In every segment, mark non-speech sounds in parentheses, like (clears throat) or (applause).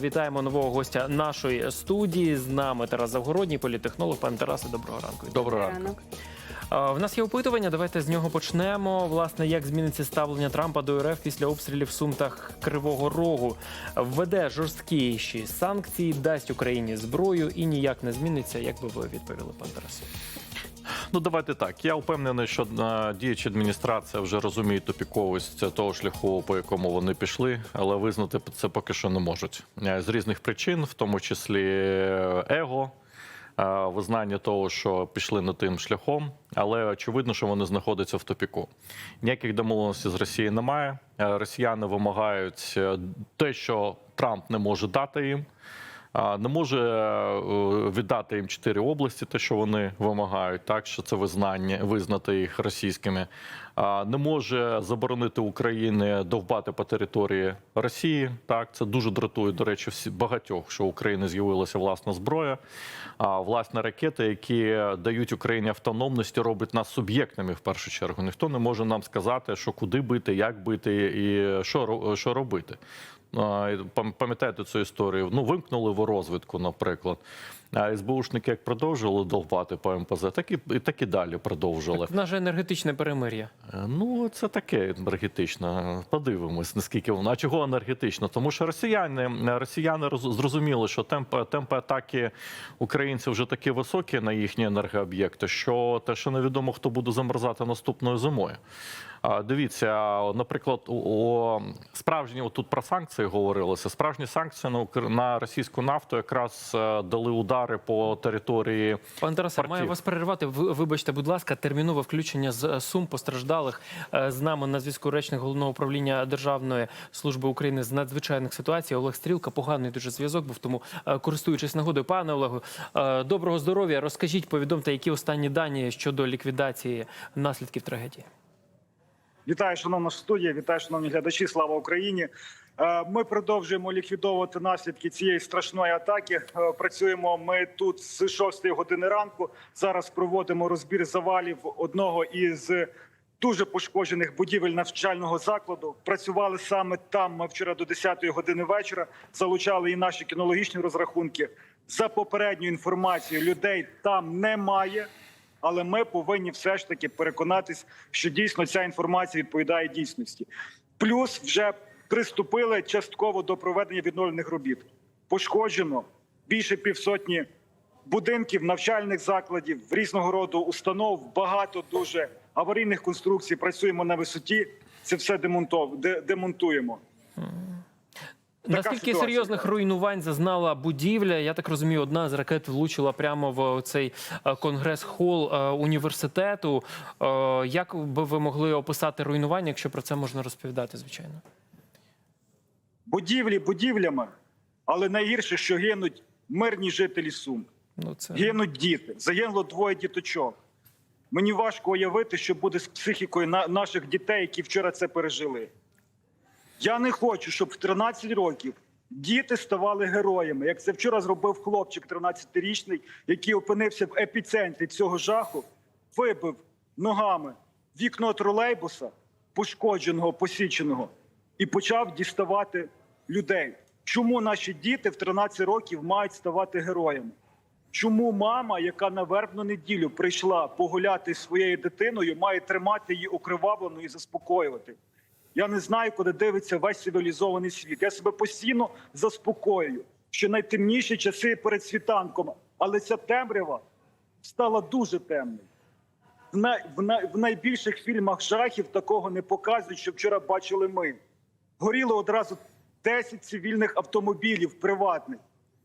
Вітаємо нового гостя нашої студії. З нами Тарас Завгородній, політехнолог. Пане Тарасе, доброго ранку. Доброго ранку. В нас є опитування. Давайте з нього почнемо. Власне, як зміниться ставлення Трампа до РФ після обстрілів в Сумтах Кривого Рогу? Введе жорсткіші санкції, дасть Україні зброю і ніяк не зміниться. Як би ви відповіли, пан Тарасе? Ну давайте так. Я впевнений, що е, діюча адміністрація вже розуміє тупіковість того шляху, по якому вони пішли, але визнати це поки що не можуть Е, з різних причин, в тому числі е, его. Визнання того, що пішли не тим шляхом, але очевидно, що вони знаходяться в тупіку. Ніяких домовленостей з Росією немає. Росіяни вимагають те, що Трамп не може дати їм. Не може е, віддати їм чотири області, те, що вони вимагають, так що це визнання, визнати їх російськими. Не може заборонити Україні довбати по території Росії. Так, це дуже дратує, до речі, всі багатьох, що у України з'явилася власна зброя, а власні ракети, які дають Україні автономність, і роблять нас суб'єктними в першу чергу. Ніхто не може нам сказати, що куди бити, як бити і що, що робити. Пам'ятаєте цю історію? Ну, вимкнули в розвитку, наприклад. А СБУшники як продовжували довбати по МПЗ, так і, так і далі продовжували. В нас же енергетичне перемир'я. Е, Ну, це таке енергетично. Подивимось, наскільки воно. А чого енергетично? Тому що росіяни, росіяни зрозуміли, що темпи, темпи атаки українців вже такі високі на їхні енергооб'єкти, що те, що невідомо, хто буде замерзати наступною зимою. Дивіться, наприклад, у, справжні тут про санкції говорилося. Справжні санкції на, на російську нафту якраз е, дали удари по території Пане Тарасе, Партів. маю вас перервати. Вибачте, будь ласка, термінове включення з е, сум постраждалих Е, з нами на зв'язку речник головного управління Державної служби України з надзвичайних ситуацій Олег Стрілка. Поганий дуже зв'язок був, тому е, користуючись нагодою, пане Олегу, доброго здоров'я. Розкажіть, повідомте, які останні дані щодо ліквідації наслідків трагедії. Вітаю, шановна студія, вітаю, шановні глядачі. Слава Україні. Е, Ми продовжуємо ліквідовувати наслідки цієї страшної атаки. Е, Працюємо ми тут з 6 години ранку. Зараз проводимо розбір завалів одного із дуже пошкоджених будівель навчального закладу. Працювали саме там. Ми вчора до 10 години вечора залучали і наші кінологічні розрахунки. За попередньою інформацією, людей там немає. Але ми повинні все ж таки переконатись, що дійсно ця інформація відповідає дійсності. Плюс вже приступили частково до проведення відновлених робіт. Пошкоджено більше півсотні будинків, навчальних закладів, різного роду установ. Багато дуже аварійних конструкцій. Працюємо на висоті. Це все демонтуємо. Наскільки ситуація. серйозних руйнувань зазнала будівля? Я так розумію, одна з ракет влучила прямо в цей е, конгрес-хол е, університету. Е, Як би ви могли описати руйнування, якщо про це можна розповідати, звичайно? Будівлі будівлями, але найгірше, що гинуть мирні жителі Сум. Ну це Гинуть діти. Загинуло двоє діточок. Мені важко уявити, що буде з психікою на- наших дітей, які вчора це пережили. Я не хочу, щоб в 13 років діти ставали героями, як це вчора зробив хлопчик 13-річний, який опинився в епіцентрі цього жаху, вибив ногами вікно тролейбуса, пошкодженого, посіченого, і почав діставати людей. Чому наші діти в 13 років мають ставати героями? Чому мама, яка на вербну неділю прийшла погуляти зі своєю дитиною, має тримати її окривавлену і заспокоювати? Я не знаю, куди дивиться весь цивілізований світ. Я себе постійно заспокоюю, що найтемніші часи перед світанком, але ця темрява стала дуже темною. В, най, в, най, в найбільших фільмах жахів такого не показують, що вчора бачили ми. Горіло одразу 10 цивільних автомобілів приватних,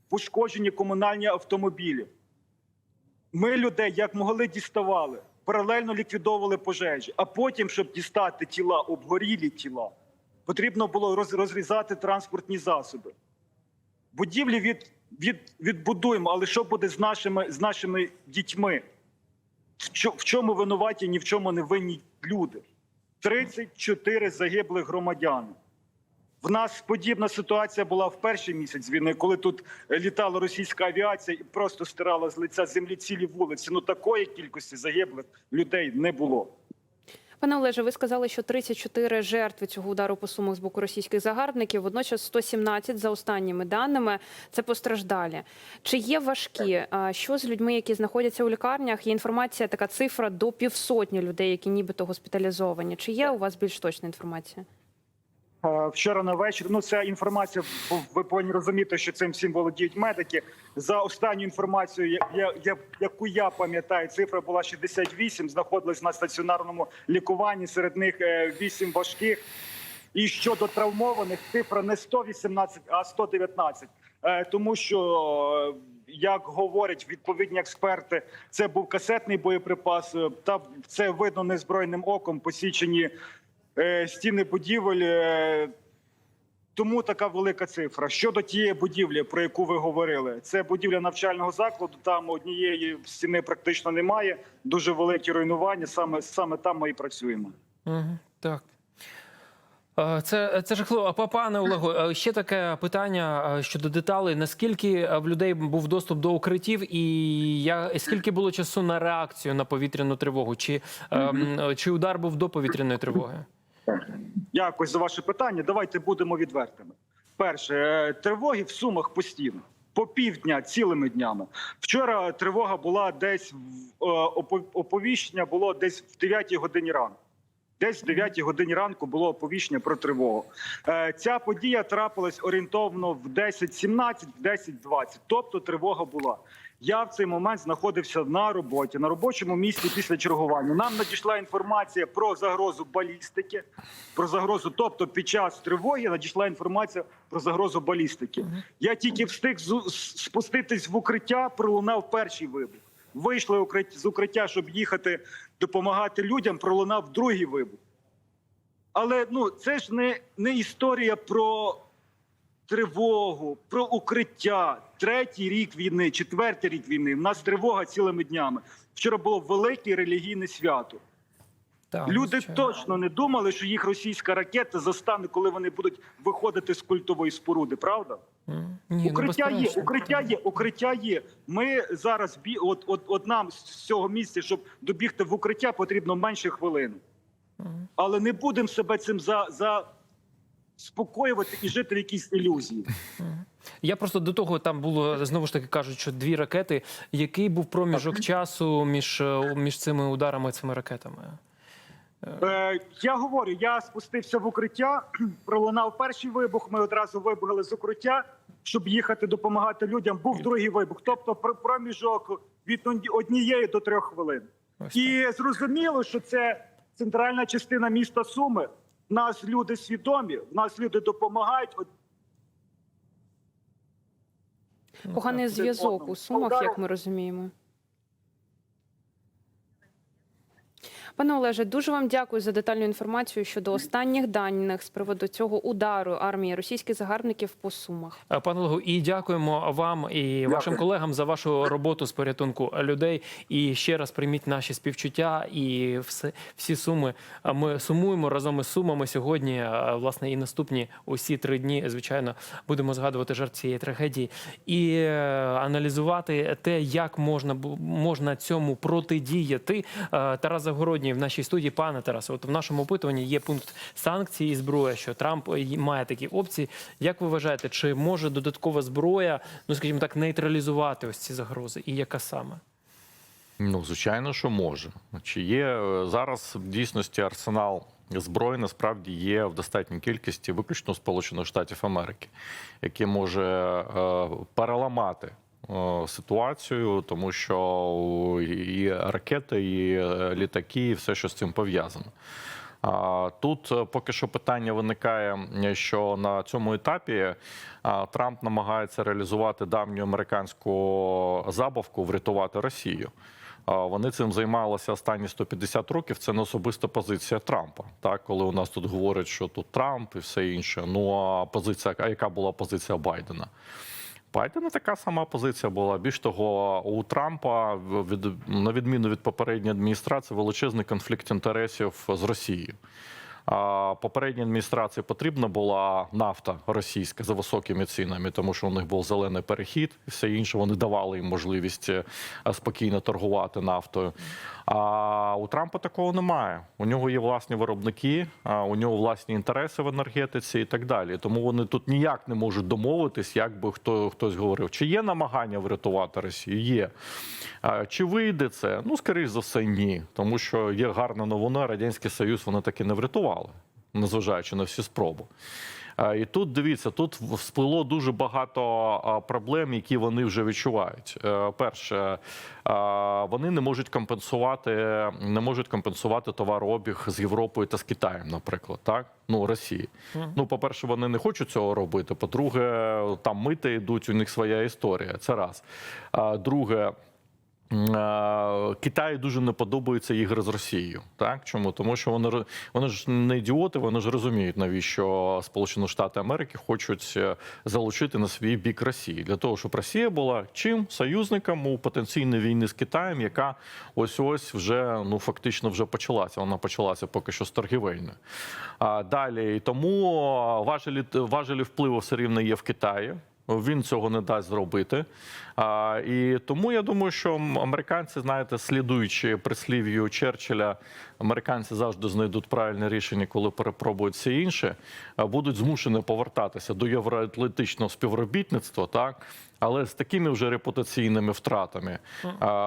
пошкоджені комунальні автомобілі. Ми людей як могли діставали, паралельно ліквідовували пожежі. А потім, щоб дістати тіла, обгорілі тіла, потрібно було роз- розрізати транспортні засоби. Будівлі від, від, відбудуємо, але що буде з нашими, з нашими дітьми? В в чому винуваті, ні в чому не винні люди? 34 загиблих громадяни. В нас подібна ситуація була в перший місяць війни, коли тут е, літала російська авіація і просто стирала з лиця землі цілі вулиці. Ну такої кількості загиблих людей не було. Пане Олеже, ви сказали, що 34 жертви цього удару по сумах з боку російських загарбників. Водночас 117, за останніми даними, це постраждалі. Чи є важкі? Що з людьми, які знаходяться у лікарнях? Є інформація, така цифра до півсотні людей, які нібито госпіталізовані. Чи є у вас більш точна інформація? Е, Вчора на вечір. Ну, ця інформація, ви повинні розуміти, що цим всім володіють медики. За останню інформацію, я, я, яку я пам'ятаю, цифра була 68, знаходились на стаціонарному лікуванні. Серед них 8 важких. І щодо травмованих, цифра не 118, а 119. Е, Тому що, е, як говорять відповідні експерти, це був касетний боєприпас. е, Та це видно незброєним оком, посічені е, стіни будівель. е, Тому така велика цифра. Щодо тієї будівлі, про яку ви говорили, це будівля навчального закладу. Там однієї стіни практично немає. Дуже великі руйнування. Саме саме там ми і працюємо. Угу, так. Е, Це, це жахливо. А па- пане Олегу, е, ще таке питання е, щодо деталей. Наскільки е, в людей був доступ до укриттів, і я, скільки було часу на реакцію на повітряну тривогу? Чи, ем, е, чи удар був до повітряної тривоги? Дякую за ваше питання. Давайте будемо відвертими. Перше, е, тривоги в сумах постійно. По півдня цілими днями. Вчора тривога була десь е, оповіщення було десь в 9 годині ранку. Десь в 9 годині ранку було оповіщення про тривогу. Е, Ця подія трапилась орієнтовно в 10.17, в 10.20. Тобто тривога була. Я в цей момент знаходився на роботі, на робочому місці після чергування. Нам надійшла інформація про загрозу балістики, про загрозу. Тобто, під час тривоги надійшла інформація про загрозу балістики. Я тільки встиг спуститись в укриття, пролунав перший вибух. Вийшли з укриття, щоб їхати допомагати людям. Пролунав другий вибух. Але ну це ж не, не історія про тривогу, про укриття. Третій рік війни, четвертий рік війни. У нас тривога цілими днями. Вчора було велике релігійне свято. Так, Люди звичайно. точно не думали, що їх російська ракета застане, коли вони будуть виходити з культової споруди. Правда? Ні, ну, укриття є, укриття є, укриття є. Ми зараз бі... от, от, от нам з цього місця, щоб добігти в укриття, потрібно менше хвилини. Але не будемо себе цим за, за... спокоювати і жити в якійсь ілюзії. Я просто до того там було знову ж таки кажуть, що дві ракети. Який був проміжок часу між, е, між цими ударами цими ракетами? Е, я говорю, я спустився в укриття, (clears throat) пролунав перший вибух. Ми одразу вибігли з укриття, щоб їхати допомагати людям. Був другий вибух, тобто пр- проміжок від однієї до трьох хвилин. Ось. І зрозуміло, що це центральна частина міста Суми. В нас люди свідомі, в нас люди допомагають. Поганий зв'язок у сумах, як ми розуміємо. Пане Олеже, дуже вам дякую за детальну інформацію щодо останніх даних з приводу цього удару армії російських загарбників по сумах. Е, Пане Олегу, і дякуємо вам і вашим колегам за вашу роботу з порятунку людей. І ще раз прийміть наші співчуття і все, всі суми. Ми сумуємо разом із сумами сьогодні. Власне, і наступні усі три дні, звичайно, будемо згадувати жертв цієї трагедії і е, аналізувати те, як можна можна цьому протидіяти. Е, Тарас Завгородній в нашій студії. Пане Тарасе, от в нашому опитуванні є пункт санкції і зброя, що Трамп е, має такі опції. Як ви вважаєте, чи може додаткова зброя, ну скажімо так, нейтралізувати ось ці загрози, і яка саме? Ну, звичайно, що може. Чи є е, зараз в дійсності арсенал зброї насправді є в достатній кількості виключно Сполучених Штатів Америки, який може е, переламати ситуацію, тому що і ракети, і е, літаки, і все, що з цим пов'язано. Тут е, поки що питання виникає, е, що на цьому етапі Трамп намагається реалізувати давню американську забавку врятувати Росію. Вони цим займалися останні 150 років. Це не особиста позиція Трампа. Так, коли у нас тут говорять, що тут Трамп і все інше. Ну а позиція, а яка була позиція Байдена? Байдена така сама позиція була. Більш того, у Трампа від на відміну від попередньої адміністрації величезний конфлікт інтересів з Росією. Попередній адміністрації потрібна була нафта російська за високими цінами, тому що у них був зелений перехід, і все інше вони давали їм можливість е, спокійно торгувати нафтою. А у Трампа такого немає. У нього є власні виробники, у нього власні інтереси в енергетиці і так далі. Тому вони тут ніяк не можуть домовитись, як би хто хтось говорив. Чи є намагання врятувати Росію? Є. Чи вийде це? Ну, скоріш за все, ні. Тому що є гарна новина. Радянський Союз вони таки не врятували, незважаючи на всі спроби. А, І тут дивіться, тут всплило дуже багато проблем, які вони вже відчувають. Е, Перше, вони не можуть компенсувати, не можуть компенсувати товарообіг з Європою та з Китаєм, наприклад, так ну Росії. Ну, по-перше, вони не хочуть цього робити. По-друге, там мити йдуть, у них своя історія. Це раз. Друге. Китаю дуже не подобаються ігри з Росією. Так чому? Тому що вони вони ж не ідіоти, вони ж розуміють, навіщо Сполучені Штати Америки хочуть е, залучити на свій бік Росії для того, щоб Росія була чим союзником у потенційній війні з Китаєм, яка ось ось вже ну фактично вже почалася. Вона почалася поки що з торгівельної. А далі тому важелі важелі впливу все рівно є в Китаї. Він цього не дасть зробити. А, і тому я думаю, що американці, знаєте, слідуючи прислів'ю Черчилля, американці завжди знайдуть правильне рішення, коли перепробують все інше, будуть змушені повертатися до євроатлантичного співробітництва, так. Але з такими вже репутаційними втратами,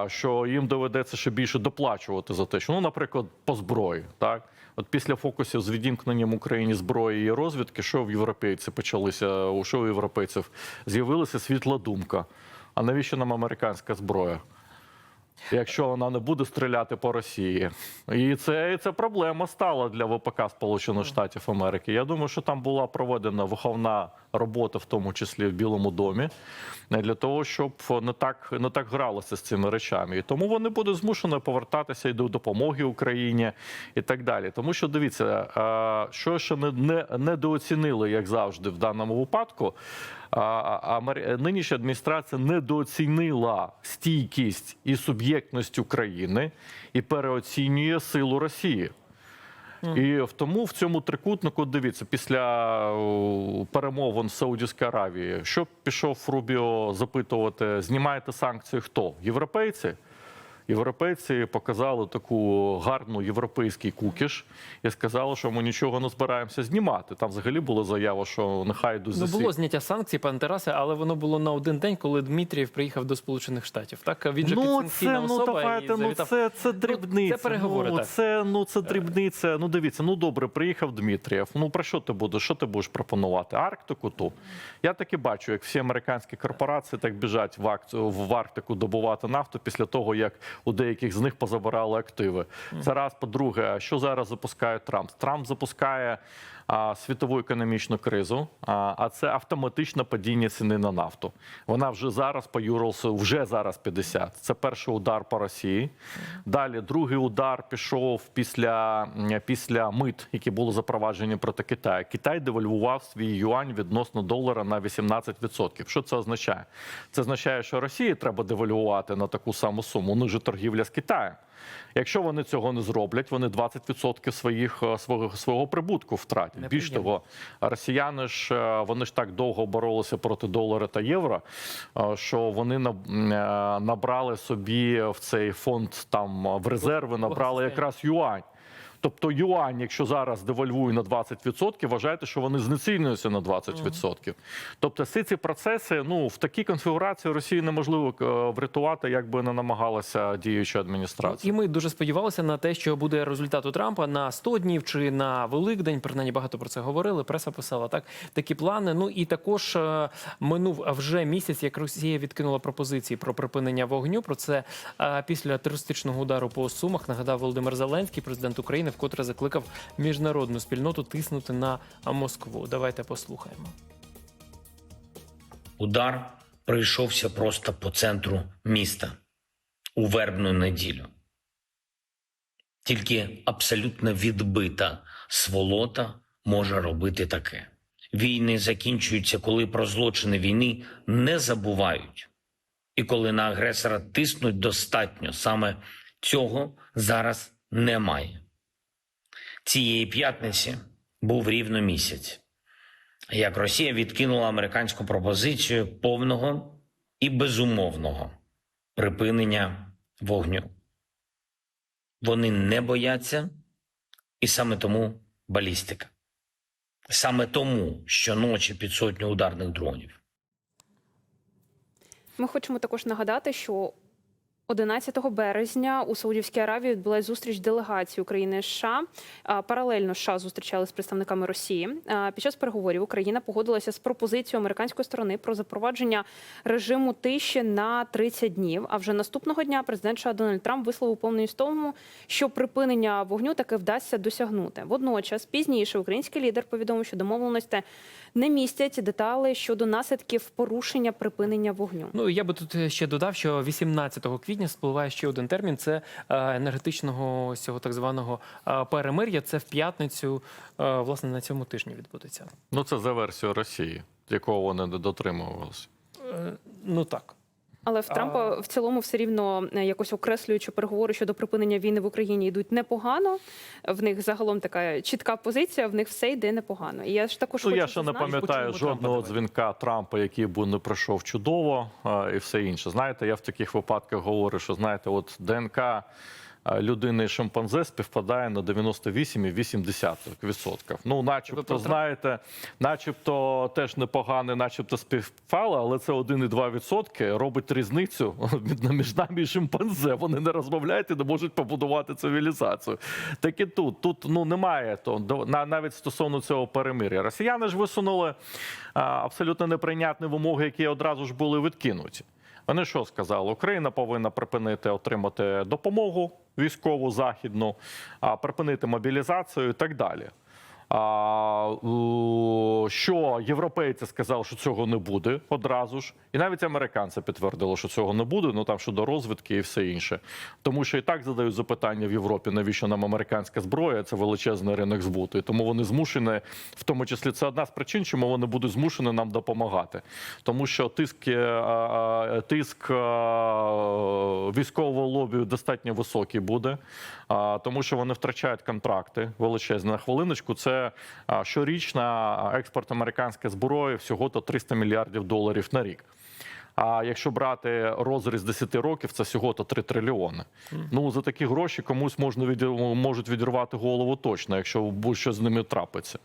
що їм доведеться ще більше доплачувати за те, що ну, наприклад, по зброї, так от після фокусів з відімкненням Україні зброї і розвідки, що в європейців почалися, у що у європейців з'явилася світла думка. А навіщо нам американська зброя? Якщо вона не буде стріляти по Росії, і це, і це проблема стала для ВПК Сполучених Штатів Америки. Я думаю, що там була проведена виховна робота, в тому числі в Білому домі, для того, щоб не так не так гралося з цими речами. І тому вони будуть змушені повертатися і до допомоги Україні і так далі. Тому що дивіться, е, що ще не, не недооцінили, як завжди, в даному випадку. А, а нинішня адміністрація недооцінила стійкість і суб'єктність України і переоцінює силу Росії. І в тому в цьому трикутнику дивіться після перемовин в Саудівській Аравії, що пішов Рубіо запитувати: знімаєте санкції? Хто? Європейці? Європейці показали таку гарну європейський кукіш і сказали, що ми нічого не збираємося знімати. Там взагалі була заява, що нехай йдуть Ну, за було зняття санкцій, пане Тарасе, але воно було на один день, коли Дмитрієв приїхав до Сполучених Штатів. Так він же ну, це, ну, особа давайте, і ну, це, це дрібниця. це переговори, ну, так. Це, ну, це дрібниця. Ну, дивіться, ну добре, приїхав Дмитрієв. Ну, про що ти будеш? Що ти будеш пропонувати? Арктику ту? Я таки бачу, як всі американські корпорації так біжать в, Арк... в Арктику добувати нафту після того, як у деяких з них позабирали активи. Це раз. По-друге, що зараз запускає Трамп? Трамп запускає світову економічну кризу, а, це автоматичне падіння ціни на нафту. Вона вже зараз по Юралсу, вже зараз 50. Це перший удар по Росії. Далі другий удар пішов після, після мит, які були запроваджені проти Китаю. Китай девальвував свій юань відносно долара на 18%. Що це означає? Це означає, що Росії треба девальвувати на таку саму суму. Ну же торгівля з Китаєм. Якщо вони цього не зроблять, вони 20% своїх е, свого свого прибутку втратять. Більш того, росіяни ж е, вони ж так довго боролися проти долара та євро, е, що вони на- набрали собі в цей фонд там в резерви, набрали якраз юань. Тобто юань, якщо зараз девальвує на 20%, вважайте, що вони знецінюються на 20%. Тобто всі ці процеси, ну в такій конфігурації Росії неможливо е, врятувати, як би не намагалася діюча адміністрація. І ми дуже сподівалися на те, що буде результат у Трампа на 100 днів чи на Великдень. Принаймні багато про це говорили. Преса писала так. Такі плани. Ну і також е, минув вже місяць, як Росія відкинула пропозиції про припинення вогню. Про це е, після терористичного удару по Сумах нагадав Володимир Зеленський, президент України, вкотре закликав міжнародну спільноту тиснути на Москву. Давайте послухаємо. Удар прийшовся просто по центру міста у вербну неділю. Тільки абсолютно відбита сволота може робити таке. Війни закінчуються, коли про злочини війни не забувають. І коли на агресора тиснуть достатньо, саме цього зараз немає. Цієї п'ятниці був рівно місяць як Росія відкинула американську пропозицію повного і безумовного припинення вогню. Вони не бояться, і саме тому балістика. Саме тому щоночі під сотню ударних дронів. Ми хочемо також нагадати, що 11 березня у Саудівській Аравії відбулася зустріч делегації України і США. Паралельно США зустрічали з представниками Росії. Під час переговорів Україна погодилася з пропозицією американської сторони про запровадження режиму тиші на 30 днів. А вже наступного дня президент США Дональд Трамп висловив упевненість в тому, що припинення вогню таки вдасться досягнути. Водночас пізніше український лідер повідомив, що домовленості не містять деталі щодо наслідків порушення припинення вогню. Ну я би тут ще додав, що 18 квітня спливає ще один термін. Це е, енергетичного цього так званого е, перемир'я. Це в п'ятницю, е, власне, на цьому тижні відбудеться. Ну це за версією Росії, якого вони не дотримувалися. Е, Ну так. Але в Трампа в цілому все рівно е, якось окреслюючи переговори щодо припинення війни в Україні йдуть непогано. В них загалом така чітка позиція, в них все йде непогано. І я ж також Ну, хочу я ще не пам'ятаю жодного Трампа, дзвінка Трампа, який би не пройшов чудово, а, і все інше. Знаєте, я в таких випадках говорю, що знаєте, от ДНК людини і шимпанзе співпадає на 98,8%. Ну, начебто, Трампа? знаєте, начебто теж непогане, начебто співпало, але це 1,2% робить різницю між нами і шимпанзе. Вони не розмовляють і не можуть побудувати цивілізацію. Так і тут. Тут ну немає то навіть стосовно цього перемир'я. Росіяни ж висунули абсолютно неприйнятні вимоги, які одразу ж були відкинуті. Вони що сказали? Україна повинна припинити отримати допомогу військову західну, а, припинити мобілізацію і так далі. Що європейці сказали, що цього не буде одразу ж, і навіть американці підтвердили, що цього не буде. Ну там щодо розвідки і все інше. Тому що і так задають запитання в Європі, навіщо нам американська зброя? Це величезний ринок збуту. І тому вони змушені, в тому числі це одна з причин, чому вони будуть змушені нам допомагати. Тому що тиск, е, тиск військового лобі достатньо високий буде, тому що вони втрачають контракти величезні. На хвилиночку це а, щорічна експорт американської зброї всього то 300 мільярдів доларів на рік. А якщо брати розріз 10 років, це всього то 3 трильйони. Ну за такі гроші комусь можна від... можуть відірвати голову точно, якщо будь-що з ними трапиться.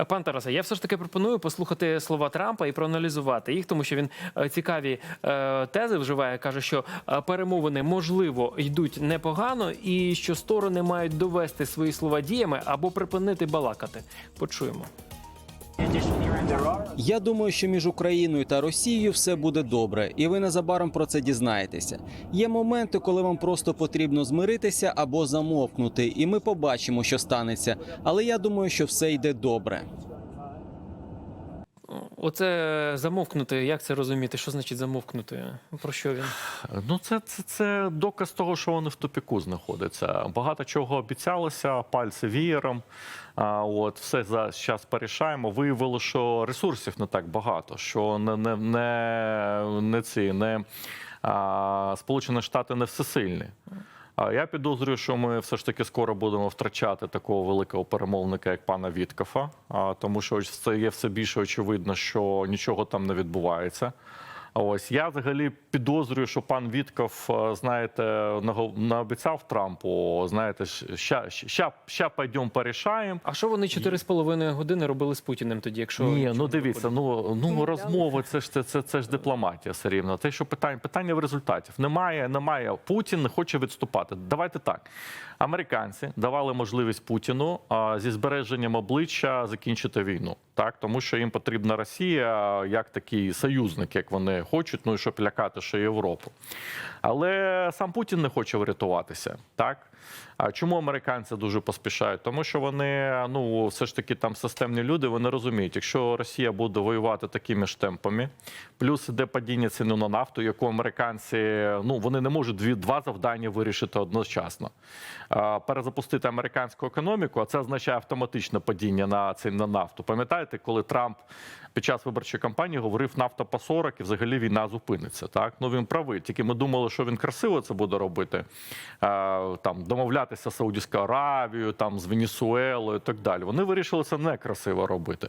Е, Пан Тарасе, я все ж таки пропоную послухати слова Трампа і проаналізувати їх, тому що він е, цікаві е, тези вживає. каже, що перемовини можливо йдуть непогано, і що сторони мають довести свої слова діями або припинити балакати. Почуємо. Я думаю, що між Україною та Росією все буде добре, і ви незабаром про це дізнаєтеся. Є моменти, коли вам просто потрібно змиритися або замовкнути, і ми побачимо, що станеться. Але я думаю, що все йде добре. Оце замовкнути. Як це розуміти? Що значить замовкнути? Про що він? Ну, це, це, це доказ того, що вони в тупіку знаходяться. Багато чого обіцялося, пальці вієром. А, от все за зараз порішаємо. Виявило, що ресурсів не так багато, що не, не, не, не ці не а, Сполучені Штати не всесильні. А я підозрюю, що ми все ж таки скоро будемо втрачати такого великого перемовника, як пана Віткафа, тому що це є все більше очевидно, що нічого там не відбувається. А Ось я взагалі підозрюю, що пан Вітков, е, знаєте, наобіцяв Трампу, знаєте, ща, ща, ща пойдемо порішаємо. А що вони 4,5 години робили з Путіним тоді, якщо Ні, ну дивіться, ну ну розмови, це ж це, це, це ж дипломатія все рівно. Те, що питання, питання в результатів. Немає, немає. Путін не хоче відступати. Давайте так. Американці давали можливість Путіну а, зі збереженням обличчя закінчити війну. Так, тому що їм потрібна Росія як такий союзник, як вони хочуть, ну і щоб лякати ще Європу. Але сам Путін не хоче врятуватися. Так. А чому американці дуже поспішають? Тому що вони ну все ж таки там системні люди. Вони розуміють, якщо Росія буде воювати такими ж темпами, плюс іде падіння ціни на нафту, яку американці ну вони не можуть дві два завдання вирішити одночасно. Перезапустити американську економіку, а це означає автоматичне падіння на цін на нафту. Пам'ятаєте, коли Трамп під час виборчої кампанії говорив нафта по 40 і взагалі війна зупиниться. Так ну він правий. Тільки ми думали, що він красиво це буде робити. Там домовлятися з Саудівською Аравією, там з Венесуелою і так далі. Вони вирішили це некрасиво робити.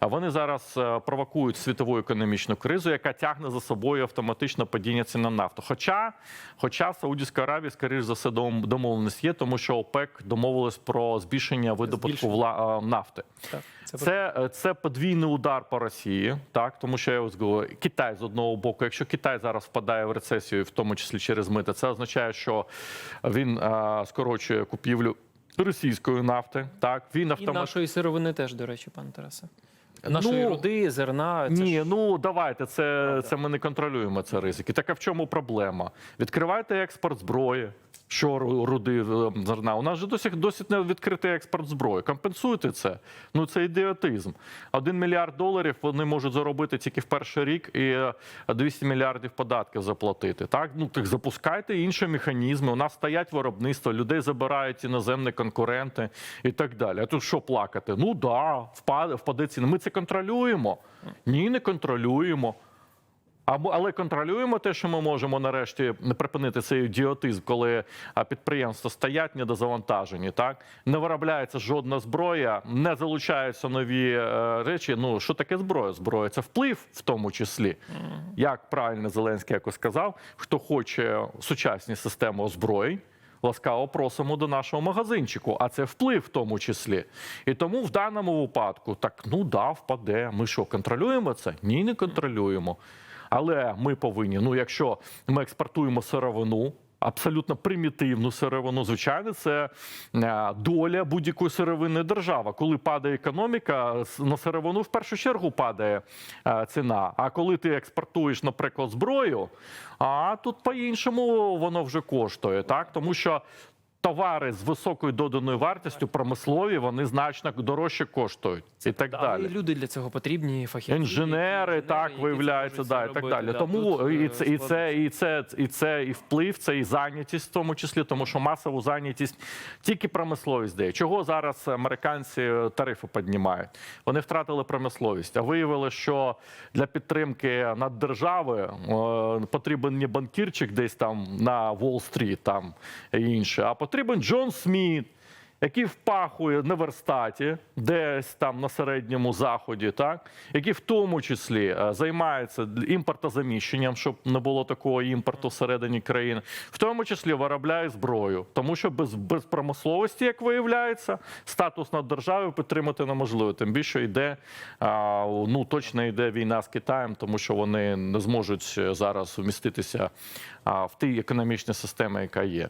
А вони зараз е, провокують світову економічну кризу, яка тягне за собою автоматично падіння цін на нафту. Хоча, хоча Саудівська Аравія, скоріш за все, дом- домовленість є, тому що ОПЕК домовились про збільшення видобутку Збільшення. е, нафти. Так, це Це, е, подвійний удар по Росії, так тому що я ось говорю, Китай з одного боку, якщо Китай зараз впадає в рецесію, в тому числі через мити, це означає, що він а, скорочує купівлю російської нафти. Так він І нашої сировини теж, до речі, пане Тарасе. Нашої Ну, руди, зерна. Це Ні, ж... ну давайте, це, це ми не контролюємо це ризики. Так а в чому проблема? Відкривайте експорт зброї. Що руди е, зерна? У нас же досі досі не відкритий експорт зброї. Компенсуйте це. Ну це ідіотизм. Один мільярд доларів вони можуть заробити тільки в перший рік і е, 200 мільярдів податків заплатити. Так ну так запускайте інші механізми. У нас стоять виробництва, людей забирають іноземні конкуренти і так далі. А тут що плакати? Ну да, впаде, впаде ціна. Ми це контролюємо. Ні, не контролюємо. Але контролюємо те, що ми можемо нарешті припинити цей ідіотизм, коли підприємства стоять недозавантажені, так не виробляється жодна зброя, не залучаються нові е, речі. Ну що таке зброя? Зброя це вплив, в тому числі. Як правильно Зеленський якось сказав, хто хоче сучасні системи озброєнь. Ласкаво просимо до нашого магазинчику, а це вплив в тому числі. І тому в даному випадку так ну да, впаде. Ми що, контролюємо це? Ні, не контролюємо. Але ми повинні, ну якщо ми експортуємо сировину. Абсолютно примітивну сировину, звичайно, це е, доля будь-якої сировинної держави. Коли падає економіка, на сировину в першу чергу падає е, ціна. А коли ти експортуєш, наприклад, зброю, а тут по-іншому воно вже коштує, так тому що. Товари з високою доданою вартістю промислові вони значно дорожче коштують і так Але далі. люди для цього потрібні, фахівці. Інженери, які- так виявляється, да, і так робити, далі. да. Тому Тут, і е, це, і це, і це, і це і вплив, це і зайнятість, в тому числі, тому що масову зайнятість тільки промисловість дає. Чого зараз американці тарифи піднімають? Вони втратили промисловість, а виявили, що для підтримки наддержави е, потрібен не банкірчик десь там на Уолл-стріт там і інше, а потрібен Джон Сміт який впахує на верстаті, десь там на середньому заході, так який в тому числі е, займається імпортозаміщенням, щоб не було такого імпорту всередині країни, в тому числі виробляє зброю, тому що без, без промисловості, як виявляється, статус над державою підтримати неможливо. Тим більше йде ну точно йде війна з Китаєм, тому що вони не зможуть зараз вміститися в тій економічній системі, яка є.